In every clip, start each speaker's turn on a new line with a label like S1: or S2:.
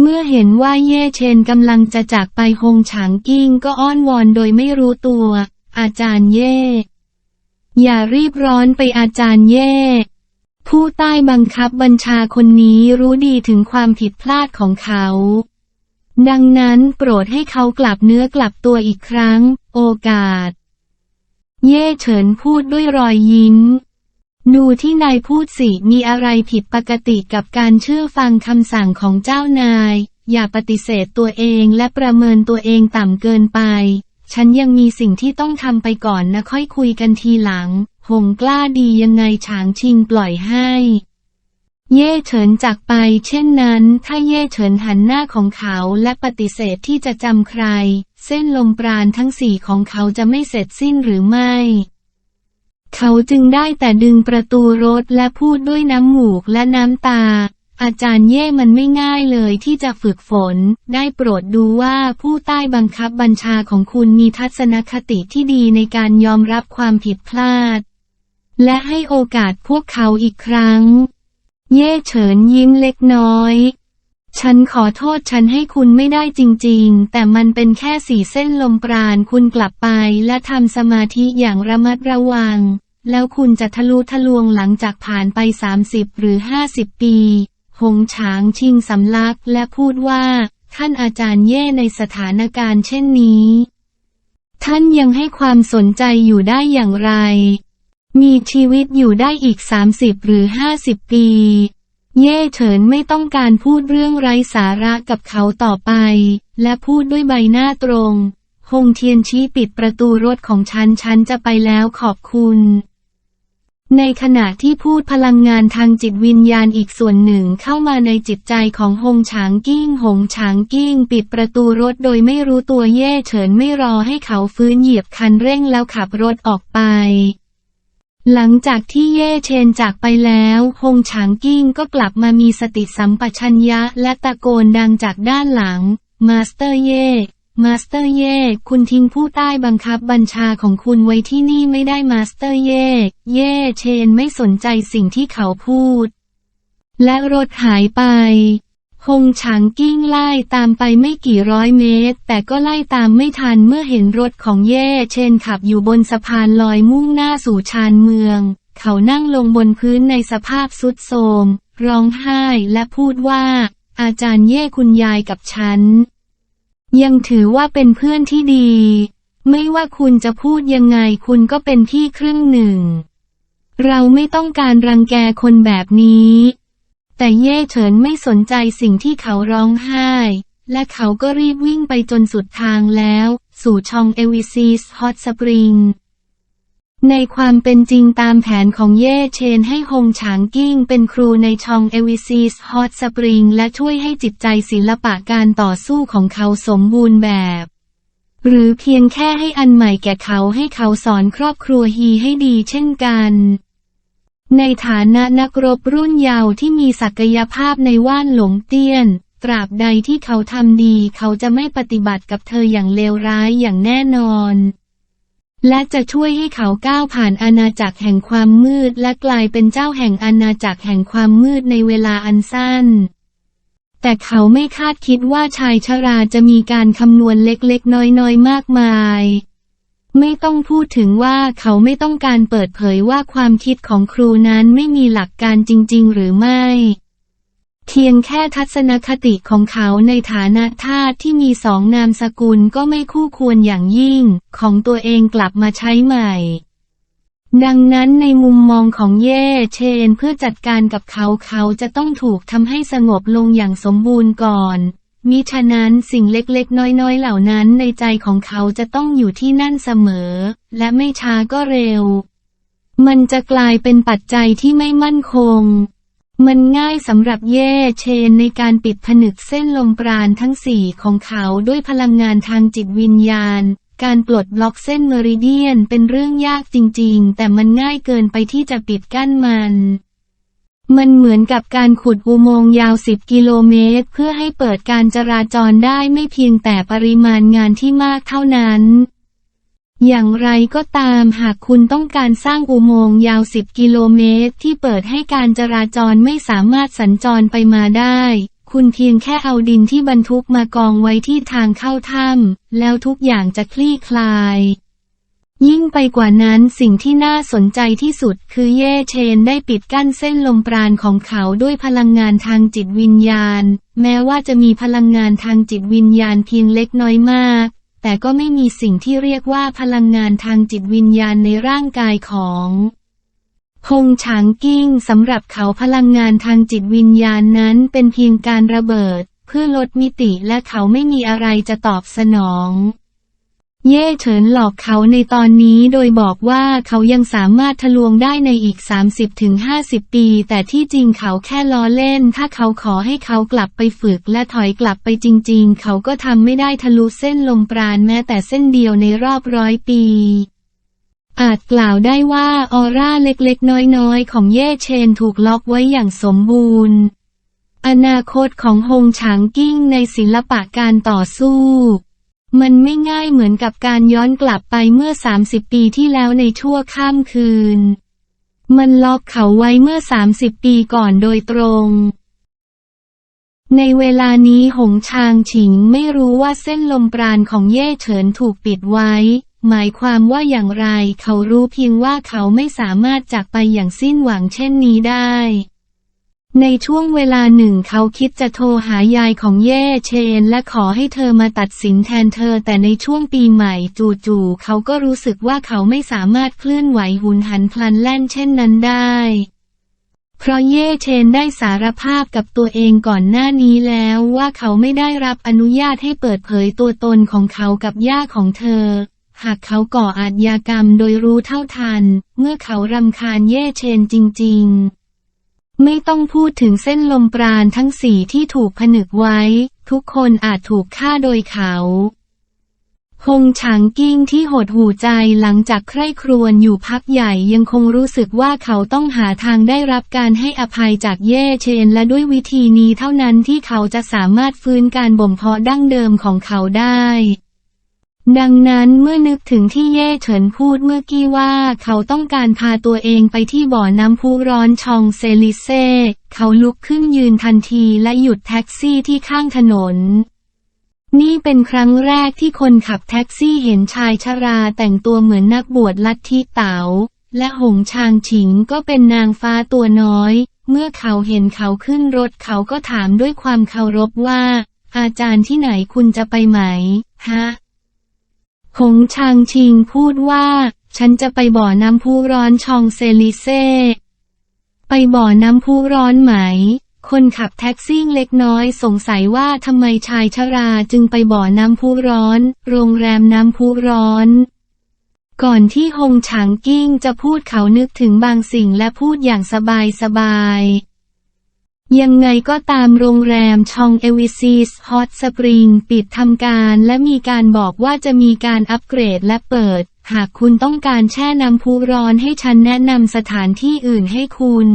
S1: เมื่อเห็นว่าเย่เชนกำลังจะจากไปฮงฉางกิ้งก็อ้อนวอนโดยไม่รู้ตัว อาจารย์เย่ อย่ารีบร้อนไปอาจารย์เย่ ผู้ใต้บังคับบัญชาคนนี้รู้ดีถึงความผิดพลาดของเขา ดังนั้นโปรดให้เขากลับเนื้อกลับตัวอีกครั้ง โอกาส เย่เฉินพูดด้วยรอยยิ้ม ดูที่นายพูดสิ มีอะไรผิดปกติกับการเชื่อฟังคำสั่งของเจ้านาย อย่าปฏิเสธตัวเองและประเมินตัวเองต่ำเกินไป ฉันยังมีสิ่งที่ต้องทำไปก่อนนะค่อยคุยกันทีหลัง หงกล้าดียังไงฉางชิงปล่อยให้ เย่เฉินจากไป เช่นนั้น ถ้าเย่เฉินหันหน้าของเขาและปฏิเสธที่จะจำใคร เส้นลมปราณทั้งสี่ของเขาจะไม่เสร็จสิ้นหรือไม่ เขาจึงได้แต่ดึงประตูรถและพูดด้วยน้ำหมูกและน้ำตา อาจารย์เย่มันไม่ง่ายเลยที่จะฝึกฝน ได้โปรดดูว่าผู้ใต้บังคับบัญชาของคุณมีทัศนคติที่ดีในการยอมรับความผิดพลาด และให้โอกาสพวกเขาอีกครั้ง เย่เฉินยิ้มเล็กน้อย ฉันขอโทษฉันให้คุณไม่ได้จริง ๆ แต่มันเป็นแค่สีเส้นลมปราณคุณกลับไปและทำสมาธิอย่างระมัดระวัง แล้วคุณจะทะลุทะลวงหลังจากผ่านไป 30 หรือ 50 ปี หงฉางชิงสำลักและพูดว่า ท่านอาจารย์เย่ในสถานการณ์เช่นนี้ ท่านยังให้ความสนใจอยู่ได้อย่างไร มีชีวิตอยู่ได้อีก 30 หรือ 50 ปี เย่เฉินไม่ต้องการพูดเรื่องไร้สาระกับเขาต่อไป และพูดด้วยใบหน้าตรงหงเทียนชี้ปิดประตูรถของฉัน ฉันจะไปแล้วขอบคุณ ในขณะที่พูดพลังงานทางจิตวิญญาณอีกส่วนหนึ่งเข้ามาในจิตใจของหงฉางกิ้ง หงฉางกิ้ง ปิดประตูรถโดยไม่รู้ตัวเย่เฉินไม่รอให้เขาฟื้นเหยียบคันเร่งแล้วขับรถออกไป หลังจากที่เย่เชนจากไปแล้วฮงฉางกิ้งก็กลับมามีสติสัมปชัญญะและตะโกนดังจากด้านหลัง มาสเตอร์เย่มาสเตอร์เย่คุณทิ้งผู้ใต้บังคับบัญชาของคุณไว้ที่นี่ไม่ได้มาสเตอร์เย่เย่เชนไม่สนใจสิ่งที่เขาพูด และรถหายไป ฮงฉางกิ้งไล่ตามไปไม่กี่ร้อยเมตร แต่ก็ไล่ตามไม่ทันเมื่อเห็นรถของเย่เชนขับอยู่บนสะพานลอยมุ่งหน้าสู่ชานเมือง เขานั่งลงบนพื้นในสภาพสุดโทมร้องไห้และพูดว่า อาจารย์เย่คุณยายกับฉัน ยังถือว่าเป็นเพื่อนที่ดี ไม่ว่าคุณจะพูดยังไงคุณก็เป็นพี่ครึ่งหนึ่ง เราไม่ต้องการรังแกคนแบบนี้ แต่เย่เฉินไม่สนใจสิ่งที่เขาร้องไห้ และเขาก็รีบวิ่งไปจนสุดทางแล้ว สู่ชองเอวิซีสฮอตสปริง ในความเป็นจริงตามแผนของเย่เชนให้ฮงฉางกิ้งเป็นครูในชองเอวิซีสฮอตสปริงและช่วยให้จิตใจศิลปะการต่อสู้ของเขาสมบูรณ์แบบ หรือเพียงแค่ให้อันใหม่แก่เขาให้เขาสอนครอบครัวฮีให้ดีเช่นกัน ในฐานะนักรบรุ่นเยาว์ที่มีศักยภาพในว่านหลงเตี้ยน ตราบใดที่เขาทำดีเขาจะไม่ปฏิบัติกับเธออย่างเลวร้ายอย่างแน่นอน และจะช่วยให้เขาก้าวผ่านอาณาจักรแห่งความมืด และกลายเป็นเจ้าแห่งอาณาจักรแห่งความมืดในเวลาอันสั้น แต่เขาไม่คาดคิดว่าชายชราจะมีการคำนวณเล็กๆ น้อยๆ มากมาย ไม่ต้องพูดถึงว่าเขาไม่ต้องการเปิดเผยว่าความคิดของครูนั้นไม่มีหลักการจริง ๆ หรือไม่เพียงแค่ทัศนคติของเขาในฐานะทาสที่มีสองนามสกุลก็ไม่คู่ควรอย่างยิ่ง ของตัวเองกลับมาใช้ใหม่ ดังนั้นในมุมมองของเย่เชนเพื่อจัดการกับเขาเขาจะต้องถูกทำให้สงบลงอย่างสมบูรณ์ก่อน มิฉะนั้นสิ่งเล็กๆ น้อยๆ เหล่านั้นในใจของเขาจะต้องอยู่ที่นั่นเสมอ และไม่ช้าก็เร็ว มันจะกลายเป็นปัจจัยที่ไม่มั่นคง มันง่ายสำหรับเย่เชนในการปิดผนึกเส้นลมปราณทั้งสี่ของเขาด้วยพลังงานทางจิตวิญญาณ การปลดล็อกเส้นเมริเดียนเป็นเรื่องยากจริงๆ แต่มันง่ายเกินไปที่จะปิดกั้นมัน มันเหมือนกับการขุดอุโมงค์ยาว 10 กิโลเมตร เพื่อให้เปิดการจราจรได้ไม่เพียงแต่ปริมาณงานที่มากเท่านั้น อย่างไรก็ตามหากคุณต้องการสร้างอุโมงค์ยาว 10 กิโลเมตร ที่เปิดให้การจราจรไม่สามารถสัญจรไปมาได้ คุณเพียงแค่เอาดินที่บรรทุกมากองไว้ที่ทางเข้าถ้ำแล้วทุกอย่างจะคลี่คลาย ยิ่งไปกว่านั้นสิ่งที่น่าสนใจที่สุดคือเย่เชนได้ปิดกั้นเส้นลมปราณของเขาด้วยพลังงานทางจิตวิญญาณ แม้ว่าจะมีพลังงานทางจิตวิญญาณเพียงเล็กน้อยมาก แต่ก็ไม่มีสิ่งที่เรียกว่าพลังงานทางจิตวิญญาณในร่างกายของฮงฉางกิ้งสำหรับเขาพลังงานทางจิตวิญญาณนั้นเป็นเพียงการระเบิด เพื่อลดมิติและเขาไม่มีอะไรจะตอบสนอง เย่เฉินหลอกเขาในตอนนี้โดยบอกว่าเขายังสามารถทะลวงได้ในอีก 30-50 ปี แต่ที่จริงเขาแค่ล้อเล่น ถ้าเขาขอให้เขากลับไปฝึกและถอยกลับไปจริง ๆ เขาก็ทำไม่ได้ทะลุเส้นลมปราณแม้แต่เส้นเดียวในรอบร้อยปี อาจกล่าวได้ว่าออร่าเล็กๆ น้อยๆ ของเย่เชนถูกล็อกไว้อย่างสมบูรณ์ อนาคตของฮงฉางกิ้งในศิลปะการต่อสู้ มันไม่ง่ายเหมือนกับการย้อนกลับไปเมื่อ 30 ปีที่แล้วในชั่วข้ามคืน มันล็อกเขาไว้เมื่อ 30 ปีก่อนโดยตรง ในเวลานี้หงชางฉิงไม่รู้ว่าเส้นลมปราณของเย่เฉินถูกปิดไว้ หมายความว่าอย่างไรเขารู้เพียงว่าเขาไม่สามารถจากไปอย่างสิ้นหวังเช่นนี้ได้ ในช่วงเวลาหนึ่งเขาคิดจะโทรหายายของเย่เชน และขอให้เธอมาตัดสินแทนเธอ แต่ในช่วงปีใหม่จู่ๆเขาก็รู้สึกว่าเขาไม่สามารถเคลื่อนไหวหุนหันพลันแล่นเช่นนั้นได้ เพราะเย่เชนได้สารภาพกับตัวเองก่อนหน้านี้แล้วว่าเขาไม่ได้รับอนุญาตให้เปิดเผยตัวตนของเขากับย่าของเธอหากเขาก่ออาชญากรรมโดยรู้เท่าทัน เมื่อเขารำคาญเย่เชนจริง ๆ ไม่ต้องพูดถึงเส้นลมปราณทั้งสี่ที่ถูกผนึกไว้ ทุกคนอาจถูกฆ่าโดยเขาฮงฉางกิ้งที่หดหูใจหลังจากใคร่ครวญอยู่พักใหญ่ยังคงรู้สึกว่าเขาต้องหาทางได้รับการให้อภัยจากเย่เชนและด้วยวิธีนี้เท่านั้นที่เขาจะสามารถฟื้นการบ่มเพาะดั้งเดิมของเขาได้ ดังนั้นเมื่อนึกถึงที่เย่เฉินพูดเมื่อกี้ว่าเขาต้องการพาตัวเองไปที่บ่อน้ำพุร้อนชองเซลิเซ่ เขาลุกขึ้นยืนทันทีและหยุดแท็กซี่ที่ข้างถนน นี่เป็นครั้งแรกที่คนขับแท็กซี่เห็นชายชราแต่งตัวเหมือนนักบวชลัทธิเต๋า และหงชางฉิงก็เป็นนางฟ้าตัวน้อย เมื่อเขาเห็นเขาขึ้นรถเขาก็ถามด้วยความเคารพว่า อาจารย์ที่ไหนคุณจะไปไหม ฮะ หงชางชิงพูดว่า ฉันจะไปบ่อน้ำพุร้อนชองเซลิเซ่ ไปบ่อน้ำพุร้อนไหม คนขับแท็กซี่เล็กน้อยสงสัยว่าทำไมชายชราจึงไปบ่อน้ำพุร้อน โรงแรมน้ำพุร้อน ก่อนที่ฮงฉางกิ้งจะพูดเขานึกถึงบางสิ่งและพูดอย่างสบายสบาย ยังไงก็ตามโรงแรมชองเอวิซีสฮอตสปริงปิดทำการและมีการบอกว่าจะมีการอัปเกรดและเปิด หากคุณต้องการแช่น้ำพุร้อนให้ฉันแนะนำสถานที่อื่นให้คุณ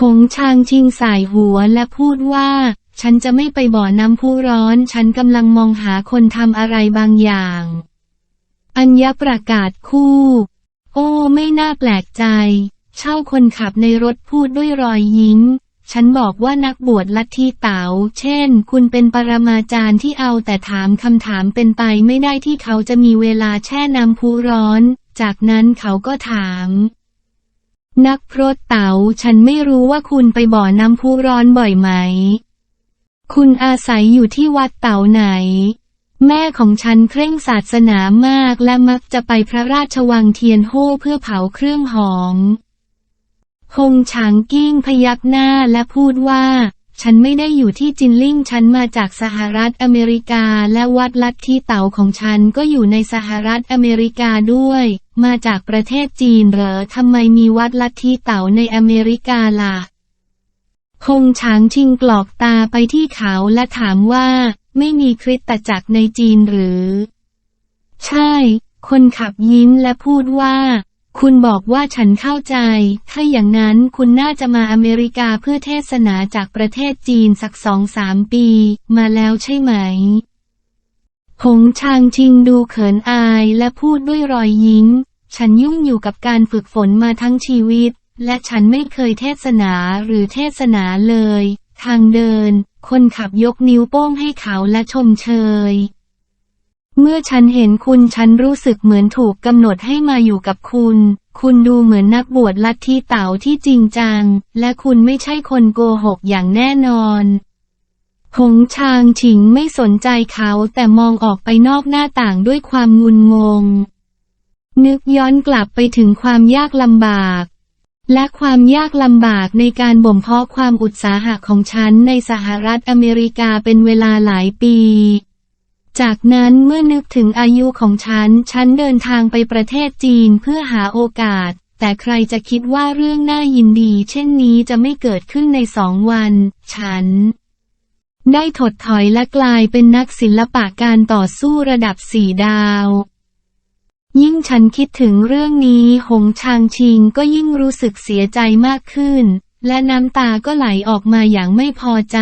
S1: หงชางชิงสายหัวและพูดว่า ฉันจะไม่ไปบ่อน้ำพุร้อน ฉันกำลังมองหาคนทำอะไรบางอย่าง อัญญประกาศคู่ โอ้ ไม่น่าแปลกใจ เช่าคนขับในรถพูดด้วยรอยยิ้ม ฉันบอกว่านักบวชลัทธิเต๋า เช่น คุณเป็นปรมาจารย์ที่เอาแต่ถามคำถามเป็นไปไม่ได้ที่เขาจะมีเวลาแช่น้ำพุร้อน จากนั้นเขาก็ถาม นักพรตเต๋า ฉันไม่รู้ว่าคุณไปบ่อน้ำพุร้อนบ่อยไหม คุณอาศัยอยู่ที่วัดเต๋าไหน แม่ของฉันเคร่งศาสนามากและมักจะไปพระราชวังเทียนโฮเพื่อเผาเครื่องหอม ฮงฉางกิ้งพยักหน้าและพูดว่า ฉันไม่ได้อยู่ที่จินลิ่ง ฉันมาจากสหรัฐอเมริกาและวัดลัทธิเต๋าของฉันก็อยู่ในสหรัฐอเมริกาด้วย มาจากประเทศจีนเหรอทำไมมีวัดลัทธิเต๋าในอเมริกาล่ะคงฉางชิงกรอกตาไปที่เขาและถามว่า ไม่มีคริสตจักรในจีนหรือ ใช่ คนขับยิ้มและพูดว่า คุณบอกว่าฉันเข้าใจ ถ้าอย่างนั้นคุณน่าจะมาอเมริกาเพื่อเทศนาจากประเทศจีนสักสองสามปี มาแล้วใช่ไหม หงชางชิงดูเขินอายและพูดด้วยรอยยิ้ม ฉันยุ่งอยู่กับการฝึกฝนมาทั้งชีวิต และฉันไม่เคยเทศนาหรือเทศนาเลย ทางเดิน คนขับยกนิ้วโป้งให้เขาและชมเชย เมื่อฉันเห็นคุณฉันรู้สึกเหมือนถูกกำหนดให้มาอยู่กับคุณ คุณดูเหมือนนักบวชลัทธิเต๋าที่จริงจัง และคุณไม่ใช่คนโกหกอย่างแน่นอน หงชางฉิงไม่สนใจเขาแต่มองออกไปนอกหน้าต่างด้วยความงุนงง นึกย้อนกลับไปถึงความยากลำบาก และความยากลำบากในการบ่มเพาะความอุตสาหะของฉันในสหรัฐอเมริกาเป็นเวลาหลายปี จากนั้นเมื่อนึกถึงอายุของฉัน ฉันเดินทางไปประเทศจีนเพื่อหาโอกาส แต่ใครจะคิดว่าเรื่องน่ายินดี เช่นนี้จะไม่เกิดขึ้นในสองวัน ฉัน ได้ถดถอยและกลายเป็นนักศิลปะการต่อสู้ระดับสี่ดาว ยิ่งฉันคิดถึงเรื่องนี้หงชางชิงก็ยิ่งรู้สึกเสียใจมากขึ้น และน้ำตาก็ไหลออกมาอย่างไม่พอใจ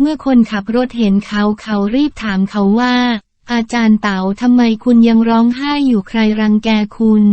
S1: เมื่อคนขับรถเห็นเขาเขารีบถามเขาว่า อาจารย์เต๋าทำไมคุณยังร้องไห้อยู่ใครรังแกคุณ